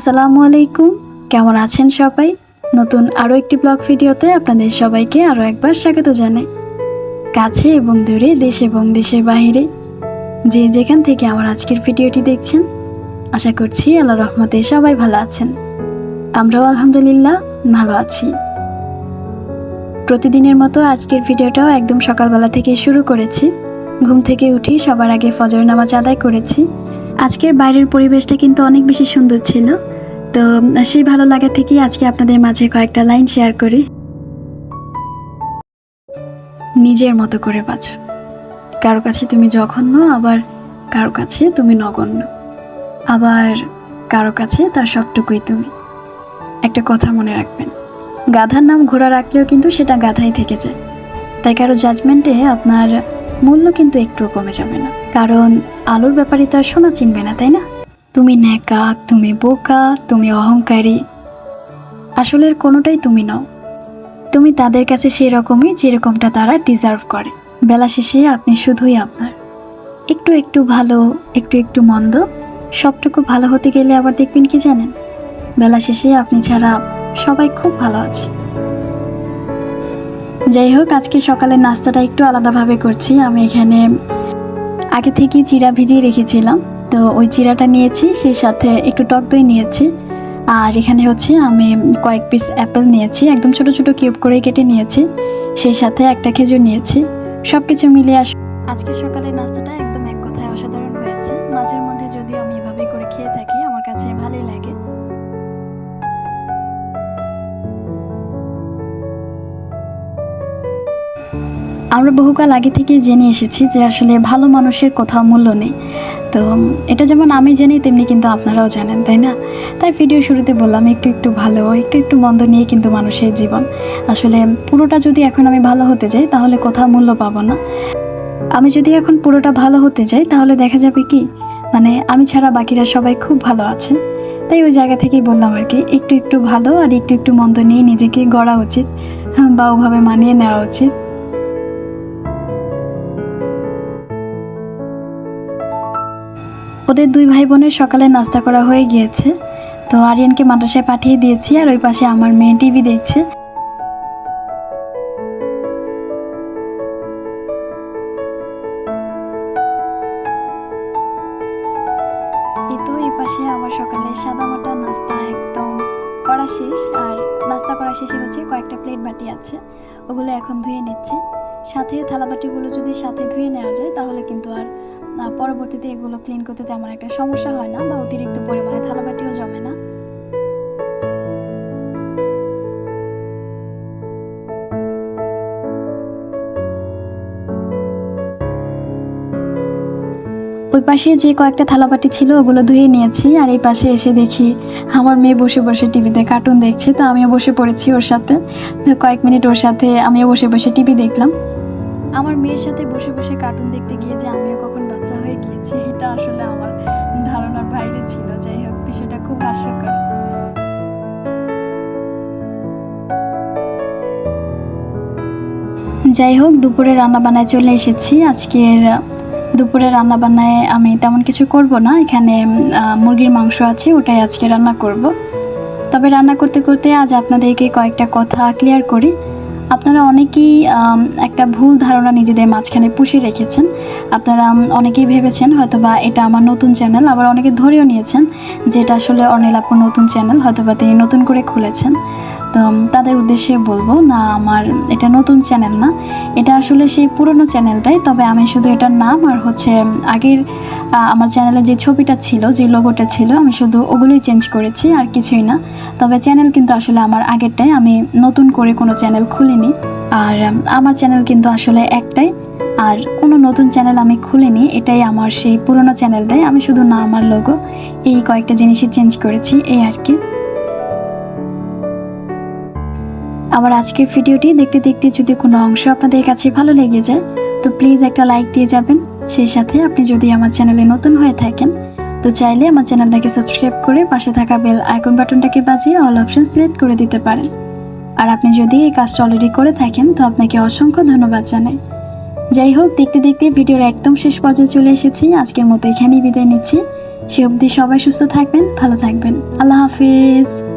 আসসালামু আলাইকুম। কেমন আছেন সবাই? নতুন আরও একটি ব্লগ ভিডিওতে আপনাদের সবাইকে আরও একবার স্বাগত জানাই। কাছে এবং দূরে, দেশ এবং দেশের বাইরে যে যেখান থেকে আমার আজকের ভিডিওটি দেখছেন, আশা করছি আল্লাহ রহমতে সবাই ভালো আছেন। আমরাও আলহামদুলিল্লাহ ভালো আছি। প্রতিদিনের মতো আজকের ভিডিওটাও একদম সকালবেলা থেকে শুরু করেছি। ঘুম থেকে উঠি সবার আগে ফজর নামাজ আদায় করেছি। আজকের বাইরের পরিবেশটা কিন্তু অনেক বেশি সুন্দর ছিল। তো সেই ভালো লাগা থেকেই আজকে আপনাদের মাঝে কয়েকটা লাইন শেয়ার করি। নিজের মতো করে বাঁচো। কারও কাছে তুমি জঘন্য, আবার কারও কাছে তুমি নগণ্য। আবার কারও কাছে তার সবটুকুই তুমি। একটা কথা মনে রাখবেন, গাধার নাম ঘোড়া রাখলেও কিন্তু সেটা গাধাই থেকে যায়। তাই কারও জাজমেন্টে আপনার মূল্য কিন্তু একটুও কমে যাবে না। কারণ আলোর ব্যাপারে তো আর শোনা চিনবে না, তাই না? তুমি ন্যাকা, তুমি বোকা, তুমি অহংকারী। আসলের কোনোটাই তুমি নও। তুমি তাদের কাছে সেই রকমই যেরকমটা তারা ডিজার্ভ করে। বেলা শেষে আপনি শুধুই আপনার। একটু একটু ভালো, একটু একটু মন্দ, সবটুকু ভালো হতে গেলে আবার দেখবেন কি জানেন? বেলা শেষে আপনি ছাড়া সবাই খুব ভালো আছে। যাই হোক, আজকে সকালে নাস্তাটা একটু আলাদাভাবে করছি। আমি এখানে আগে থেকেই চিরা ভিজিয়ে রেখেছিলাম। তো ওই চিরাটা নিয়েছি, সেই সাথে একটু টক দই নিয়েছি। আর এখানে হচ্ছে আমি কয়েক পিস অ্যাপেল নিয়েছি, একদম ছোট ছোট কিউব করে কেটে নিয়েছি। সেই সাথে একটা খেজুর নিয়েছি। সব কিছু মিলিয়ে আস আজকে সকালে নাস্তাটা একদম এক কথায় অসাধারণ হয়েছে। মাঝের মধ্যে যদিও আমি এভাবে করে খেয়ে থাকি, আমার কাছে ভালোই লাগে। আমরা বহুকাল আগে থেকে জেনে এসেছি যে আসলে ভালো মানুষের কোথাও মূল্য নেই। তো এটা যেমন আমি জানি, তেমনি কিন্তু আপনারাও জানেন, তাই না? তাই ভিডিও শুরুতে বললাম, একটু একটু ভালো, একটু একটু মন্দ নিয়ে কিন্তু মানুষের জীবন। আসলে পুরোটা যদি এখন আমি ভালো হতে যাই, তাহলে কোথাও মূল্য পাবো না। আমি যদি এখন পুরোটা ভালো হতে যাই, তাহলে দেখা যাবে কি? মানে আমি ছাড়া বাকিরা সবাই খুব ভালো আছে। তাই ওই জায়গা থেকেই বললাম আর কি, একটু একটু ভালো আর একটু একটু মন্দ নিয়ে নিজেকে গড়া উচিত বা ওভাবে মানিয়ে নেওয়া উচিত। ওদের দুই ভাই বোনের সকালে নাস্তা করা হয়ে গিয়েছে। তো আরিয়ানকে মাদ্রাসায় পাঠিয়ে দিয়েছি আর ওই পাশে আমার মেয়ে টিভি দেখছে। তো এই পাশে নাস্তা একদম শেষ। আর নাস্তা কয়েকটা প্লেট বাটি আছে, ওগুলো এখন ধুয়ে নিচ্ছি। সাথে থালাবাটিগুলো যদি সাথে ধুয়ে নেওয়া যায় তাহলে কিন্তু আর পরবর্তীতে এগুলো ক্লিন করতে তেমন একটা সমস্যা হয় না বা অতিরিক্ত পরিমাণে থালাবাটিও জমে না। ওই পাশে যে কয়েকটা থালাবাটি ছিল, ওগুলো ধুয়ে নিয়েছি আর এই পাশে এসে দেখি আমার মেয়ে বসে বসে টিভিতে কার্টুন দেখছে। তো আমিও বসে পড়েছি ওর সাথে। কয়েক মিনিট ওর সাথে আমিও বসে বসে টিভি দেখলাম। আমার মেয়ের সাথে বসে বসে কার্টুন দেখতে গিয়ে যে আমিও কখন বাচ্চা হয়ে গিয়েছি, এটা আসলে আমার ধারণার বাইরে ছিল। যাই হোক, বিষয়টা খুব হাস্যকর। যাই হোক, দুপুরে রান্না বান্নায় চলে এসেছি। আজকের দুপুরে রান্না বান্নায় আমি তেমন কিছু করব না। এখানে মুরগির মাংস আছে, ওটাই আজকে রান্না করব। তবে রান্না করতে করতে আজ আপনাদেরকে কয়েকটা কথা ক্লিয়ার করি। আপনারা অনেকেই একটা ভুল ধারণা নিজেদের মাঝখানে পুষে রেখেছেন। আপনারা অনেকেই ভেবেছেন হয়তো বা এটা আমার নতুন চ্যানেল, আবার অনেকে ধরেও নিয়েছেন যে এটা আসলে অনিল আপুর নতুন চ্যানেল হয়তো বা তিনি নতুন করে খুলেছেন। তো তাদের উদ্দেশ্যে বলব, না, আমার এটা নতুন চ্যানেল না। এটা আসলে সেই পুরনো চ্যানেলটাই তবে আমি শুধু এটার নাম আর হচ্ছে আগের আমার চ্যানেলে যে ছবিটা ছিল, যে লোগোটা ছিল, আমি শুধু ওগুলোই চেঞ্জ করেছি আর কিছুই না। তবে চ্যানেল কিন্তু আসলে আমার আগেরটাই, আমি নতুন করে কোনো চ্যানেল খুলিনি। আর আমার চ্যানেল কিন্তু আসলে একটাই, আর কোনো নতুন চ্যানেল আমি খুলিনি, এটাই আমার সেই পুরনো চ্যানেলটাই আমি শুধু না, আমার লোগো এই কয়েকটা জিনিসই চেঞ্জ করেছি, এই আর কি। আমার আজকের ভিডিওটি দেখতে দেখতে যদি কোনো অংশ আপনাদের কাছে ভালো লেগে যায়, তো প্লিজ একটা লাইক দিয়ে যাবেন। সেই সাথে আপনি যদি আমার চ্যানেলে নতুন হয়ে থাকেন, তো চাইলে আমার চ্যানেলটাকে সাবস্ক্রাইব করে পাশে থাকা বেল আইকন বাটনটাকে বাজিয়ে অল অপশন সিলেক্ট করে দিতে পারেন। আর আপনি যদি এই কাজটা অলরেডি করে থাকেন, তো আপনাকে অসংখ্য ধন্যবাদ জানাই। যাই হোক, দেখতে দেখতে ভিডিওর একদম শেষ পর্যায়ে চলে এসেছি। আজকের মতো এখানেই বিদায় নিচ্ছি। সে অবধি সবাই সুস্থ থাকবেন, ভালো থাকবেন। আল্লাহ হাফিজ।